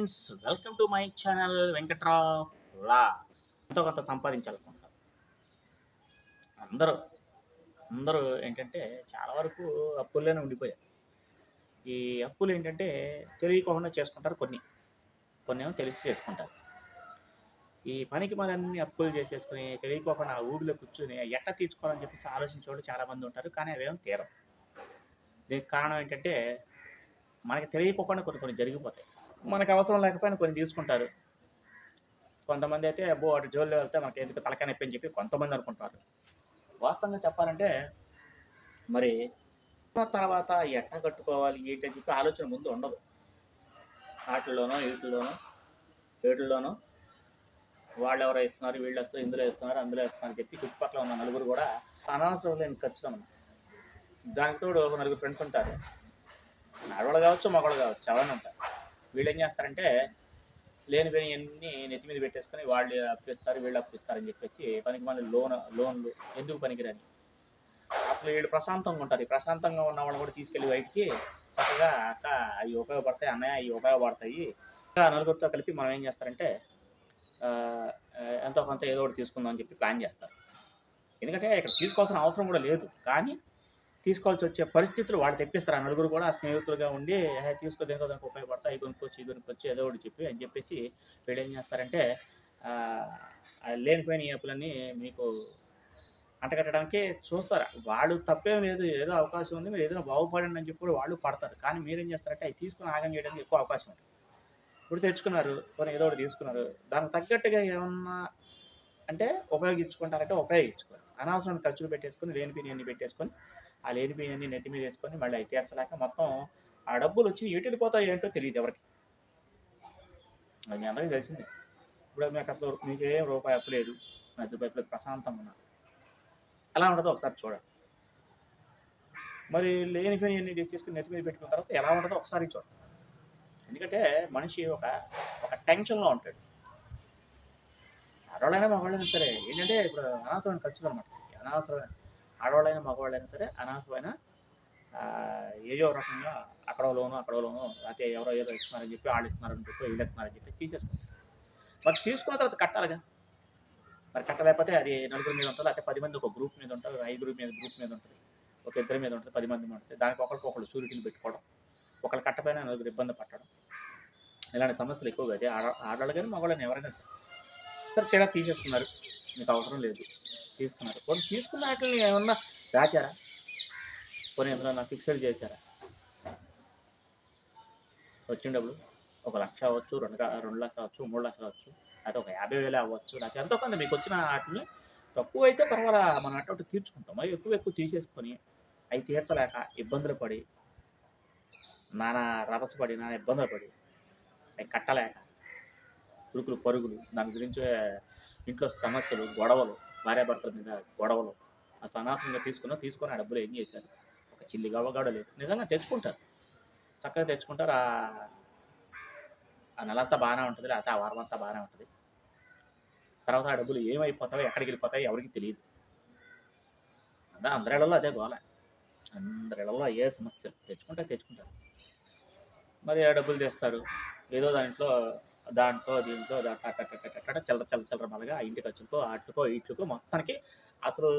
Friends welcome to my channel Venkatrao vlogs ఎంతో కొంత సంపాదించాలనుకుంటారు అందరూ అందరూ ఏంటంటే చాలా వరకు అప్పుల్లోనే ఉండిపోయారు. ఈ అప్పులు ఏంటంటే తెలియకోకుండా చేసుకుంటారు కొన్ని. కొన్ని ఏమో తెలిసి చేసుకుంటారు. ఈ పనికి మనన్ని అప్పులు చేసేసుకుని తెలియకోకుండా ఆ ఊబిలో కూర్చుని ఎట్ట తీర్చుకోవాలని చెప్పేసి ఆలోచించే వాళ్ళు చాలామంది ఉంటారు కానీ అవేం తీరం దీనికి కారణం ఏంటంటే మనకి తెలియకోకుండా కొన్ని కొన్ని జరిగిపోతాయి. మనకు అవసరం లేకపోయినా కొన్ని తీసుకుంటారు. కొంతమంది అయితే అబ్బో అటు జోల్లో వెళ్తే మనకి ఎందుకు తలకాయ నొప్పి? అని చెప్పి కొంతమంది అనుకుంటారు. వాస్తవంగా చెప్పాలంటే మరి తర్వాత ఎట్ట కట్టుకోవాలి ఏంటి అని చెప్పి ఆలోచన ముందు ఉండదు. వాటిల్లోనో వీటిల్లోనో వీటిల్లోనో వాళ్ళు ఎవరో ఇస్తున్నారు వీళ్ళు వస్తారు ఇందులో ఇస్తున్నారు అందులో ఇస్తున్నారు అని చెప్పి చుట్టుపక్కల ఉన్న నలుగురు కూడా అనవసరం లేని ఖర్చులు అన్నమాట దానికి తోడు ఒక నలుగురు ఫ్రెండ్స్ ఉంటారు. నడవడు కావచ్చు మగవాళ్ళు కావచ్చు ఎవరైనా ఉంటారు. వీళ్ళు ఏం చేస్తారంటే లేని పని అన్ని నెత్తి మీద పెట్టేసుకొని వాళ్ళు అప్పిస్తారు వీళ్ళు అప్పిస్తారని చెప్పేసి పనికి మంది లోన్ లోన్లు ఎందుకు పనికిరని? అసలు వీళ్ళు ప్రశాంతంగా ఉంటారు. ఈ ప్రశాంతంగా ఉన్న వాళ్ళు కూడా తీసుకెళ్ళి బయటికి చక్కగా అక్క అవి ఉపయోగపడతాయి అన్నయ్య అవి ఉపయోగపడతాయి. ఇంకా నలుగురితో కలిపి మనం ఏం చేస్తారంటే ఎంతో కొంత ఏదో ఒకటి తీసుకుందాం అని చెప్పి ప్లాన్ చేస్తారు. ఎందుకంటే ఇక్కడ తీసుకోవాల్సిన అవసరం కూడా లేదు. కానీ తీసుకోవాల్సి వచ్చే పరిస్థితులు వాళ్ళు తెప్పిస్తారు. ఆ నలుగురు కూడా స్నేహితులుగా ఉండి "ఏ, తీసుకో దేనికో దానికి ఉపయోగపడతాయి వచ్చి కొనుక్కొచ్చి ఇది ఏదో ఒకటి చెప్పి అని చెప్పేసి వీళ్ళు ఏం చేస్తారంటే లేనిపోయిన ఈ అప్పులన్నీ మీకు అంటగట్టడానికి చూస్తారు. వాళ్ళు తప్పేం లేదు ఏదో అవకాశం ఉంది మీరు ఏదైనా బాగుపడండి అని చెప్పి వాళ్ళు పడతారు. కానీ మీరేం చేస్తారంటే అవి తీసుకుని ఆగం చేయడానికి ఎక్కువ అవకాశం ఉంది. ఇప్పుడు తెచ్చుకున్నారు కొన్ని ఏదో ఒకటి తీసుకున్నారు దానికి తగ్గట్టుగా ఏమన్నా అంటే ఉపయోగించుకుంటారంటే ఉపయోగించుకోరు. అనవసరమైన ఖర్చులు పెట్టేసుకొని లేనిపోయిన పెట్టేసుకొని ఆ లేనిపోయిన బియ్యాన్ని నెత్తి మీద వేసుకొని మళ్ళీ అవి తీర్చలేక మొత్తం ఆ డబ్బులు వచ్చి ఎటు వెళ్ళిపోతాయి ఏంటో తెలియదు ఎవరికి. అది మీ అందరికీ తెలిసిందే. ఇప్పుడు మీకు అసలు మీకు ఏం రూపాయి అప్పు లేదు. ఐదు రూపాయలు ప్రశాంతంగా ఉన్నా ఎలా ఉంటుందో ఒకసారి చూడండి. మరి లేనిపోయిన తీసుకుని నెత్తి మీద పెట్టుకున్న తర్వాత ఎలా ఉంటుందో ఒకసారి చూడండి. ఎందుకంటే మనిషి ఒక ఒక టెన్షన్లో ఉంటాడు. ఆడవాళ్ళైనా మగవాళ్ళైనా సరే ఏంటంటే ఇప్పుడు అనవసరమైన ఖర్చులు అనమాట అనవసరమైన ఆడవాళ్ళైనా మగవాళ్ళైనా సరే అనవసరమైన ఏదో రకంగా అక్కడో లోను అక్కడో లోను లేకపోతే ఎవరో ఏదో ఇస్తున్నారని చెప్పి వాళ్ళు ఇస్తున్నారని చెప్పి వీళ్ళు ఇస్తున్నారని చెప్పి తీసేసుకుంటారు. మరి తీసుకున్న తర్వాత కట్టాలిగా. మరి కట్టలేకపోతే అది నలుగురు మీద ఉంటుంది? లేకపోతే పది మంది ఒక గ్రూప్ మీద ఉంటుంది? ఐదుగురు మీద గ్రూప్ మీద ఉంటుంది? ఒక ఇద్దరి మీద ఉంటుంది? పది మంది ఉంటుంది? దానికి ఒకరికి ఒకళ్ళు షూరిటీని పెట్టుకోవడం ఒకళ్ళు కట్టపైన నలుగురు ఇబ్బంది పట్టడం. ఇలాంటి సమస్యలు ఎక్కువగా అయితే ఆడ ఆడవాళ్ళు కానీ మగవాళ్ళని ఎవరైనా సరే సరే తేడా తీసేసుకున్నారు. మీకు అవసరం లేదు. తీసుకున్నారు. కొన్ని తీసుకున్న వాటిని ఏమన్నా దాచారా? కొన్ని ఏమన్నా ఫిక్స్డ్ చేశారా? వచ్చిన డబ్బులు ఒక లక్ష అవ్వచ్చు రెండు రెండు లక్షలు అవ్వచ్చు మూడు లక్షలు అవ్వచ్చు లేకపోతే ఒక యాభై వేలు అవ్వచ్చు నాకు ఎంతో కొంత మీకు వచ్చిన వాటిని తక్కువ అయితే పర్వాలా మనం ఒకటి తీర్చుకుంటాం. మరి ఎక్కువ ఎక్కువ తీసేసుకొని అవి తీర్చలేక ఇబ్బందులు పడి నానా రభసపడి నానా ఇబ్బందులు పడి అవి కట్టలేక ఉరుకులు పరుగులు దాని గురించి ఇంట్లో సమస్యలు గొడవలు భార్యాభర్తల మీద గొడవలు అసలు అనవసరంగా తీసుకున్నా తీసుకొని ఆ డబ్బులు ఏం చేశారు? ఒక చిల్లి గవ్వగాడ లేదు. నిజంగా తెచ్చుకుంటారు. చక్కగా తెచ్చుకుంటారు. ఆ ఆ నెలంతా బాగానే ఉంటుంది లేకపోతే ఆ వారం అంతా బాగానే ఉంటుంది. తర్వాత ఆ డబ్బులు ఏమైపోతాయో ఎక్కడికి వెళ్ళిపోతాయో ఎవరికి తెలియదు. అదే అందరిళ్ళలో అదే గోల. అందరిళ్ళలో ఏ సమస్య తెచ్చుకుంటే తెచ్చుకుంటారు. మరి ఆ డబ్బులు తెస్తారు. ఏదో దాంట్లో దాంట్లో దీంట్లో దాంట్లో అట్ట చల్ల చల్లర మలగా ఆ ఇంటి ఖర్చులకో వాటికో ఇట్లకో మొత్తానికి అసలు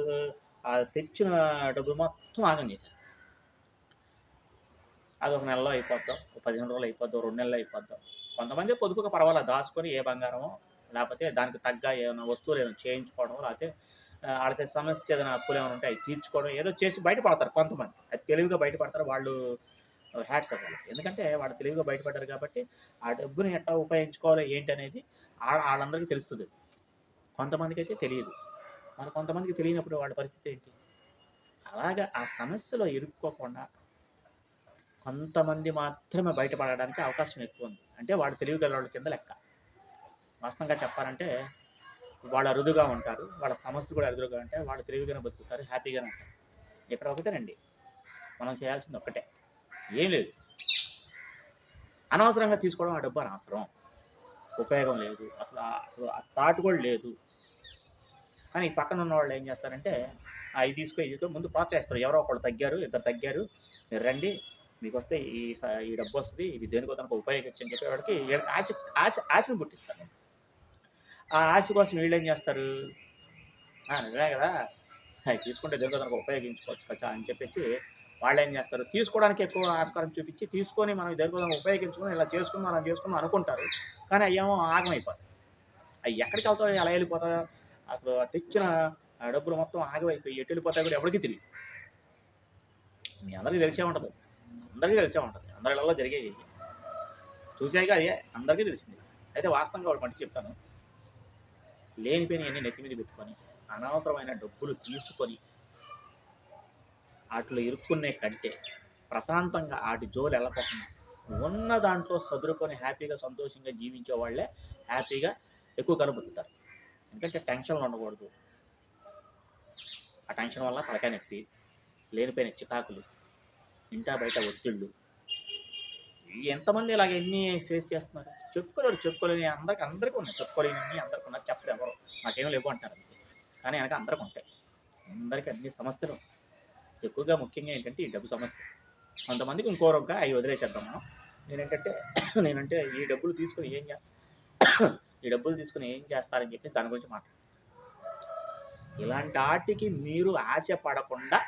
ఆ తెచ్చిన డబ్బులు మొత్తం ఆగం చేసేస్తారు అది ఒక నెలలో అయిపోద్దాం ఒక పదిహేను రోజులు అయిపోద్దాం రెండు నెలలు అయిపోద్దాం. కొంతమంది పొదుపుగా పర్వాలేదు దాచుకొని ఏ బంగారమో లేకపోతే దానికి తగ్గ ఏమైనా వస్తువులు ఏమైనా చేయించుకోవడం లేకపోతే ఆ, వాళ్ళకి సమస్య ఏదైనా అప్పులు ఏమైనా ఉంటే అవి తీర్చుకోవడం ఏదో చేసి బయటపడతారు కొంతమంది. అది తెలివిగా బయటపడతారు వాళ్ళు హ్యాట్స్ అవ్వాలి వాళ్ళకి. ఎందుకంటే వాళ్ళు తెలివిగా బయటపడ్డారు కాబట్టి ఆ డబ్బుని ఎట్లా ఉపయోగించుకోవాలి ఏంటి అనేది వాళ్ళందరికీ తెలుస్తుంది. కొంతమందికి అయితే తెలియదు. మరి కొంతమందికి తెలియనప్పుడు వాళ్ళ పరిస్థితి ఏంటి? అలాగా ఆ సమస్యలో ఇరుక్కోకుండా కొంతమంది మాత్రమే బయటపడడానికి అవకాశం ఎక్కువ ఉంది. అంటే వాడు తెలివిగల వాళ్ళ కింద లెక్క. వాస్తవంగా చెప్పాలంటే వాళ్ళు అరుదుగా ఉంటారు వాళ్ళ సమస్య కూడా అరుదుగా ఉంటాయి వాళ్ళు తెలివిగానే బతుకుతారు హ్యాపీగానే ఉంటారు. ఇక్కడ ఒకటేనండి. మనం చేయాల్సింది ఒక్కటే. ఏం లేదు. అనవసరంగా తీసుకోవడం ఆ డబ్బు అనవసరం. ఉపయోగం లేదు. అసలు అసలు ఆ థాట్ కూడా లేదు. కానీ ఈ పక్కన ఉన్న వాళ్ళు ఏం చేస్తారంటే అవి ఇది తీసుకో ఇది తీసుకో", ముందు ప్రోత్సహిస్తారు. ఎవరో ఒకళ్ళు తగ్గారు ఇద్దరు తగ్గారు మీరు రండి. మీకు వస్తే ఈ ఈ డబ్బు వస్తుంది ఇది దేనికో తనకు ఉపయోగించని చెప్పి వాడికి ఆశ ఆశ ఆశను పుట్టిస్తారు. ఆ ఆశ కోసం వీళ్ళు ఏం చేస్తారు? నిజమే కదా. అవి తీసుకుంటే దేనికో తనకు ఉపయోగించుకోవచ్చు కదా అని చెప్పేసి వాళ్ళు ఏం చేస్తారు? తీసుకోవడానికి ఎక్కువ ఆస్కారం చూపించి తీసుకొని మనం దేనికో తనకు ఉపయోగించుకుని ఇలా చేసుకుని మనం చేసుకుని అనుకుంటారు. కానీ అయ్యేమో ఆగమైపోతాయి అవి ఎక్కడికి వెళ్తాయో ఎలా వెళ్ళిపోతాయో అసలు తెచ్చిన ఆ డబ్బులు మొత్తం ఆగమైపోయి ఎటు వెళ్ళిపోతాయి కూడా ఎవరికి తెలియదు. మీ అందరికీ తెలిసే ఉంటుంది. అందరికీ తెలిసే ఉంటుంది. అందరిలో జరిగేవి చూసాయిగా అదే. అందరికీ తెలిసింది. అయితే వాస్తవంగా ఒకటి మట్టి చెప్తాను. లేనిపోయిన ఎన్ని నెత్తి మీద పెట్టుకొని అనవసరమైన డబ్బులు తీసుకొని వాటిలో ఇరుక్కునే కంటే ప్రశాంతంగా వాటి జోలు వెళ్ళకోకుండా ఉన్న దాంట్లో సదురుకొని హ్యాపీగా సంతోషంగా జీవించే వాళ్ళే హ్యాపీగా ఎక్కువ కనబడుతారు ఎందుకంటే టెన్షన్లు ఉండకూడదు. ఆ టెన్షన్ వల్ల తలకాయ నొప్పి లేనిపోయిన చికాకులు ఇంటా బయట ఒత్తిళ్ళు. ఎంతమంది ఇలాగ ఎన్ని ఫేస్ చేస్తున్నారు? చెప్పుకోలేరు చెప్పుకోలేని అందరికి అందరికీ ఉన్నాయి. చెప్పుకోలేని అందరికి ఉన్నారు చెప్పరు ఎవరు. నాకేం లేవు అంటారు. కానీ వెనక అందరికి ఉంటాయి. అందరికీ అన్ని సమస్యలు ఎక్కువగా ముఖ్యంగా ఏంటంటే ఈ డబ్బు సమస్య. కొంతమందికి ఇంకో రొక్క అవి వదిలేసేద్దాం మనం. నేనేంటంటే నేనంటే ఈ డబ్బులు తీసుకొని ఏం చే ఈ డబ్బులు తీసుకొని ఏం చేస్తారని చెప్పి దాని గురించి మాట్లాడు. ఇలాంటి వాటికి మీరు ఆశ పడకుండా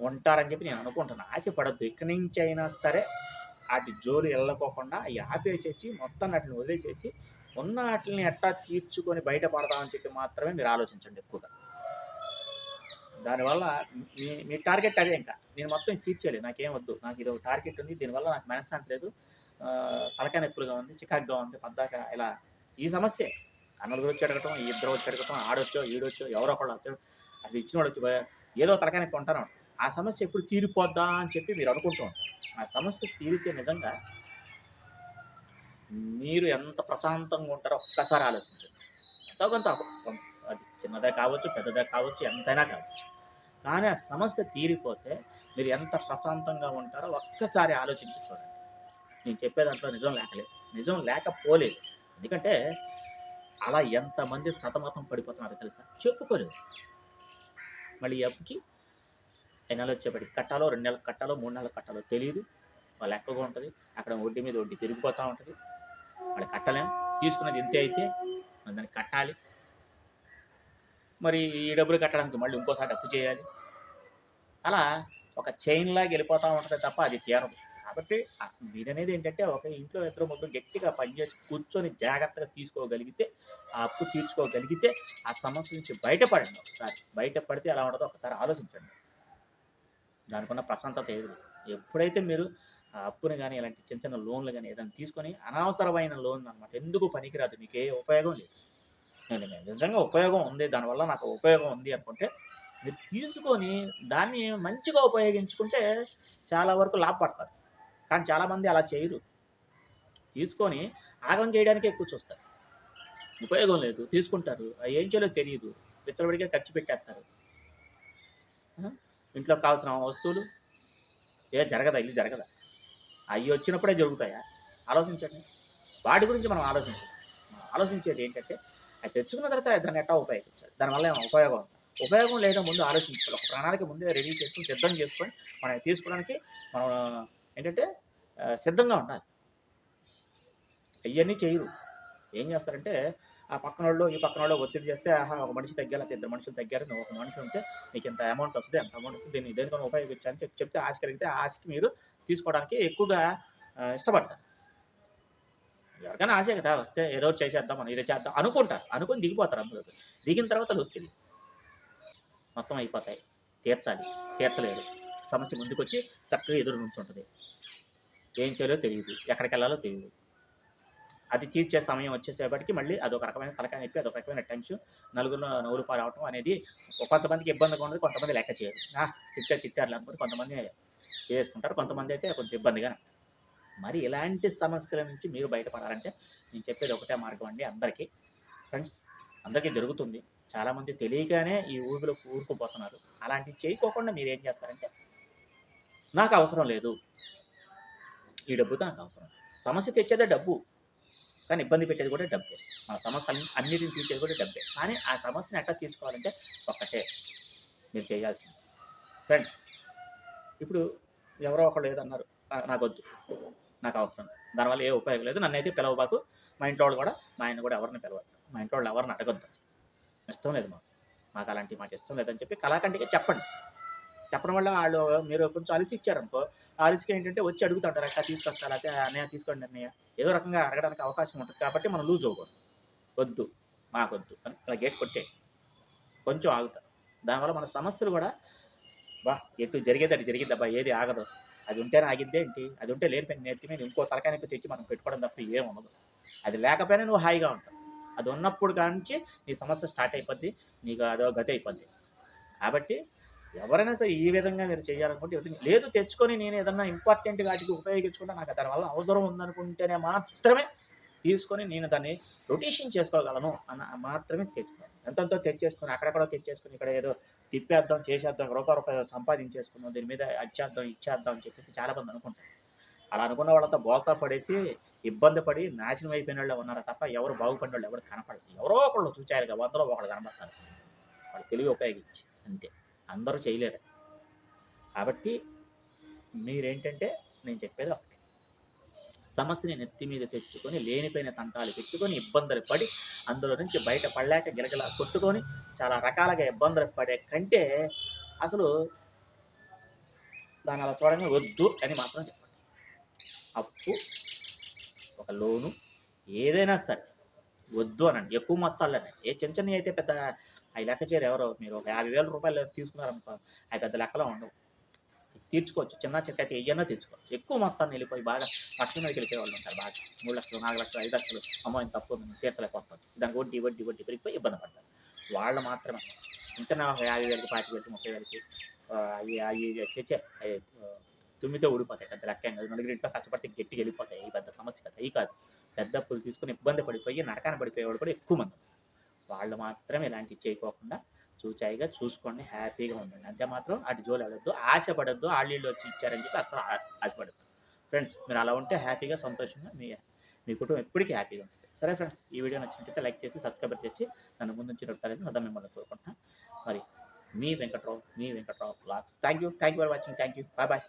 ఉంటారని చెప్పి నేను అనుకుంటున్నాను ఆశ పడద్దు ఇక్కడి నుంచి అయినా సరే వాటి జోలు వెళ్ళకోకుండా అవి ఆపేసేసి మొత్తం వాటిని వదిలేసేసి ఉన్న వాటిని ఎట్టా తీర్చుకొని బయటపడదామని చెప్పి మాత్రమే మీరు ఆలోచించండి ఎక్కువగా. దానివల్ల మీ మీ టార్గెట్ అదే ఇంకా. నేను మొత్తం తీర్చేయాలి నాకేం వద్దు. నాకు ఇది ఒక టార్గెట్ ఉంది. దీనివల్ల నాకు మనశ్శాంతి లేదు. తలకాయ నొప్పులుగా ఉంది చికాగ్గా ఉంది పద్దాక ఇలా ఈ సమస్య. నలుగురు వచ్చి అడగటం ఈ ఇద్దరు వచ్చి అడగటం ఆడొచ్చో ఈడొచ్చో ఎవరో ఒకళ్ళు వచ్చాడు అది ఇచ్చినోడు వచ్చి ఏదో తలకాయ నొప్పి ఉంటాను ఆ సమస్య ఎప్పుడు తీరిపోద్దా అని చెప్పి మీరు అనుకుంటూ ఉంటారు. ఆ సమస్య తీరితే నిజంగా మీరు ఎంత ప్రశాంతంగా ఉంటారో ఒక్కసారి ఆలోచించండి. ఎంతో కొంత కొంత- అది చిన్నదే కావచ్చు పెద్దదే కావచ్చు ఎంతైనా కావచ్చు. కానీ ఆ సమస్య తీరిపోతే మీరు ఎంత ప్రశాంతంగా ఉంటారో ఒక్కసారి ఆలోచించి చూడండి. నేను చెప్పే దాంట్లో నిజం లేకలేదు. నిజం లేకపోలేదు. ఎందుకంటే అలా ఎంతమంది సతమతం పడిపోతున్నారు తెలుసా? చెప్పుకోలేదు. మళ్ళీ అప్పుకి ఎన్ని నెలలు కట్టాలో రెండు నెలలు కట్టాలో మూడు నెలలు కట్టాలో తెలియదు వాళ్ళు ఎక్కువగా ఉంటుంది. అక్కడ వడ్డీ మీద వడ్డీ తిరిగిపోతూ ఉంటుంది. వాళ్ళు కట్టలేం. తీసుకున్నది ఎంత అయితే. దాన్ని కట్టాలి. మరి ఈ డబ్బులు కట్టడానికి మళ్ళీ ఇంకోసారి అప్పు చేయాలి. అలా ఒక చైన్లాగా వెళ్ళిపోతూ ఉంటుంది తప్ప అది తీరదు. కాబట్టి మీరు అనేది ఏంటంటే ఒక ఇంట్లో ఇద్దరు ముగ్గురు గట్టిగా పనిచేసి కూర్చొని జాగ్రత్తగా తీసుకోగలిగితే ఆ అప్పు తీర్చుకోగలిగితే ఆ సమస్య నుంచి బయటపడండి ఒకసారి. బయటపడితే ఎలా ఉండదో ఒకసారి ఆలోచించండి. దానికున్న ప్రశాంతత ఏది? ఎప్పుడైతే మీరు ఆ అప్పుని కానీ ఇలాంటి చిన్న చిన్న లోన్లు కానీ ఏదైనా తీసుకొని అనవసరమైన లోన్ అనమాట ఎందుకు పనికిరాదు? మీకు ఏ ఉపయోగం లేదు. నేను నిజంగా ఉపయోగం ఉంది. దానివల్ల నాకు ఉపయోగం ఉంది అనుకుంటే మీరు తీసుకొని దాన్ని మంచిగా ఉపయోగించుకుంటే చాలా వరకు లాభపడతారు. కానీ చాలామంది అలా చేయరు. తీసుకొని ఆగం చేయడానికే ఎక్కువ చూస్తారు. ఉపయోగం లేదు. తీసుకుంటారు. అవి ఏం చేయాలో తెలియదు. విచ్చలబడికే ఖర్చు పెట్టేస్తారు. ఇంట్లో కావాల్సిన వస్తువులు? ఏ జరగదా? ఇల్లు జరగదా? అవి వచ్చినప్పుడే జరుగుతాయా? ఆలోచించండి. వాటి గురించి మనం ఆలోచించాలి ఆలోచించేది ఏంటంటే అది తెచ్చుకున్న తర్వాత దాన్ని ఎట్టా ఉపయోగించాలి? దానివల్ల ఏమైనా ఉపయోగం ఉపయోగం లేదా ముందు ఆలోచించాలి ఒక ప్రణాళిక ముందే రెడీ చేసుకొని సిద్ధం చేసుకొని మనం తీసుకోవడానికి మనం ఏంటంటే సిద్ధంగా ఉండాలి. అవన్నీ చేయరు. ఏం చేస్తారంటే ఆ పక్కన వాళ్ళు ఈ పక్కన వాళ్ళు ఒత్తిడి చేస్తే ఆహా ఒక మనిషి తగ్గాలి అయితే ఇద్దరు మనుషులు తగ్గారు నువ్వు ఒక మనిషి ఉంటే నీకు ఇంత అమౌంట్ వస్తుంది ఎంత అమౌంట్ వస్తుంది దీన్ని దేనికైనా ఉపయోగించాలని చెప్పి చెప్తే ఆశ కలిగితే ఆశకి మీరు తీసుకోవడానికి ఎక్కువగా ఇష్టపడతారు. ఎవరికైనా ఆశ కదా వస్తే ఏదో ఒకటి చేసేద్దాం మనం ఏదో చేద్దాం అనుకుంటారు. అనుకుని దిగిపోతారు అందులో దిగిన తర్వాత లొక్కింది మొత్తం అయిపోతాయి. తీర్చాలి. తీర్చలేదు. సమస్య ముందుకొచ్చి చక్కగా ఎదురు నుంచి ఉంటుంది ఏం చేయాలో తెలియదు ఎక్కడికి వెళ్ళాలో తెలియదు అది తీర్చే సమయం వచ్చేసేపటికి మళ్ళీ అదొక రకమైన తలకాయ నొప్పి అదొక రకమైన టెన్షన్ నలుగురు నవ్వులు పారవటం అనేది కొంతమందికి ఇబ్బందిగా ఉండదు కొంతమంది లెక్క చేయరు. తిట్టారు తిట్టారు అనుకుని కొంతమంది చేసుకుంటారు కొంతమంది అయితే కొంచెం ఇబ్బందిగా మరి ఇలాంటి సమస్యల నుంచి మీరు బయటపడాలంటే నేను చెప్పేది ఒకటే మార్గం అండి అందరికీ. ఫ్రెండ్స్ అందరికీ జరుగుతుంది. చాలామంది తెలియగానే ఈ ఊబిలో కూరుకుపోతున్నారు. అలాంటివి చేయకోకుండా మీరు ఏం చేస్తారంటే నాకు అవసరం లేదు. ఈ డబ్బుతో నాకు అవసరం. సమస్య తెచ్చేదే డబ్బు. కానీ ఇబ్బంది పెట్టేది కూడా డబ్బే. మన సమస్య అన్నిటిని తీర్చేది కూడా డబ్బే. కానీ ఆ సమస్యను ఎట్లా తీర్చుకోవాలంటే ఒక్కటే. మీరు చేయాల్సింది. ఫ్రెండ్స్ ఇప్పుడు ఎవరో ఒకళ్ళు ఏదన్నారు నాకొద్దు. నాకు అవసరం దానివల్ల ఏ ఉపయోగం లేదు. నన్ను అయితే పిలవబాకు. మా ఇంట్లో వాళ్ళు కూడా మా ఆయన కూడా ఎవరిని పిలవద్దు. మా ఇంట్లో వాళ్ళు ఎవరిని అడగొద్దు అసలు. ఇష్టం లేదు మాకు. మాకు అలాంటి మాకు ఇష్టం లేదని చెప్పి కళాఖండిగా చెప్పండి. చెప్పడం వల్ల వాళ్ళు మీరు కొంచెం అలిసి ఇచ్చారనుకో ఆ అలిసికి ఏంటంటే వచ్చి అడుగుతుంటారు అక్క తీసుకొస్తా లేకపోతే అన్నయ్య తీసుకోండి అన్నయ్య. ఏదో రకంగా అడగడానికి అవకాశం ఉంటుంది కాబట్టి మనం లూజ్ అవ్వకూడదు. వద్దు మాకొద్దు అని అలా గేట్ కొట్టే కొంచెం ఆగుతారు దానివల్ల మన సమస్యలు కూడా బా ఎటు జరిగేది అటు జరిగిద్ది ఏది ఆగదు. అది ఉంటేనే ఆగిద్దే ఏంటి అది ఉంటే లేని నెత్తి మీద ఇంకో తలకాయ తెచ్చి మనం పెట్టుకోవడం తప్ప ఏం ఉండదు. అది లేకపోయినా నువ్వు హాయిగా ఉంటావు. అది ఉన్నప్పుడు కానించి నీ సమస్య స్టార్ట్ అయిపోద్ది నీకు అదో గతి అయిపోద్ది. కాబట్టి ఎవరైనా సరే ఈ విధంగా మీరు చేయాలనుకుంటే లేదు తెచ్చుకొని నేను ఏదన్నా ఇంపార్టెంట్ వాటికి ఉపయోగించుకుంటే నాకు దానివల్ల అవసరం ఉందనుకుంటేనే మాత్రమే తీసుకొని నేను దాన్ని రొటేషన్ చేసుకోగలను అన్న మాత్రమే తెచ్చుకోవాలి ఎంతంతో తెచ్చేసుకొని అక్కడక్కడ తెచ్చేసుకొని ఇక్కడ ఏదో తిప్పేద్దాం చేసేద్దాం రూపాయి రూపాయలు సంపాదించేసుకుందాం దీని మీద అచ్చేద్దాం ఇచ్చేద్దాం అని చెప్పేసి చాలా మంది అనుకుంటారు. అలా అనుకున్న వాళ్ళంతా బోల్తా పడేసి ఇబ్బంది పడి నాశనం అయిపోయిన వాళ్ళు ఉన్నారు తప్ప ఎవరు బాగుపడిన వాళ్ళు ఎవరు కనపడదు ఎవరో ఒకళ్ళు చూచారుగా అందరూ ఒకళ్ళు కనపడతారు. వాళ్ళు తెలివి ఉపయోగించి అంతే. అందరూ చేయలేరు. కాబట్టి మీరేంటంటే నేను చెప్పేది సమస్యని నెత్తి మీద తెచ్చుకొని లేనిపోయిన తంటాలు పెట్టుకొని ఇబ్బందులు పడి అందులో నుంచి బయట పడలేక గిలగిలా కొట్టుకొని చాలా రకాలుగా ఇబ్బందులు పడే కంటే అసలు దాని అలా చూడగానే వద్దు అని మాత్రం చెప్పండి. అప్పు ఒక లోను ఏదైనా సరే వద్దు అనండి. ఎక్కువ మొత్తాలనే ఏ చిన్న చిన్నవి అయితే పెద్ద అవి లెక్క చేయరు ఎవరో మీరు ఒక యాభై వేల రూపాయలు తీసుకున్నారనుకో అవి పెద్ద లెక్కలో ఉండవు. తీర్చుకోవచ్చు. చిన్న చిన్న అయితే ఏయన్నా తీర్చుకోవచ్చు. ఎక్కువ మొత్తాన్ని వెళ్ళిపోయి బాగా లక్షల మీదకి వెళ్ళిపోయే వాళ్ళు ఉంటారు బాగా. మూడు లక్షలు నాలుగు లక్షలు ఐదు లక్షలు. అమ్మో ఇంత తప్పు ఉంది, తీర్చలేకపోతాం. దానికి వడ్డీ వడ్డీ వడ్డీ పెరిగిపోయి ఇబ్బంది పడతారు. వాళ్ళు మాత్రమే. ఇంత యాభై వేలకి పాతి వేలకి ముప్పై వేలకి అవి అవి చచ్చే తుమ్మితో ఊడిపోతాయి పెద్ద లెక్క నలుగురు ఇంట్లో కష్టపడితే గట్టిగా వెళ్ళిపోతాయి. ఈ పెద్ద సమస్య కదా ఈ కాదు. పెద్ద అప్పులు తీసుకుని ఇబ్బంది పడిపోయి నరకాన పడిపోయేవాడు కూడా ఎక్కువ మంది వాళ్ళు మాత్రమే ఇలాంటివి చేయకోకుండా చూచాయిగా చూసుకోండి హ్యాపీగా ఉండండి. అంతే మాత్రం అటు జోలు వెళ్ళొద్దు ఆశపడద్దు ఆళ్ళీళ్ళు వచ్చి ఇచ్చారని చెప్పి అసలు ఆశపడద్దు. ఫ్రెండ్స్ మీరు అలా ఉంటే హ్యాపీగా సంతోషంగా మీ మీ కుటుంబం ఎప్పటికీ హ్యాపీగా ఉంటుంది. సరే ఫ్రెండ్స్ ఈ వీడియో నచ్చినట్లయితే లైక్ చేసి సబ్స్క్రైబ్ చేసి నన్ను ముందుంచి నడుపుతారని అర్థం మిమ్మల్ని కోరుకుంటున్నాను మరి మీ వెంకట్రావు మీ Venkatrao blogs. Thank you thank you for watching thank you bye bye.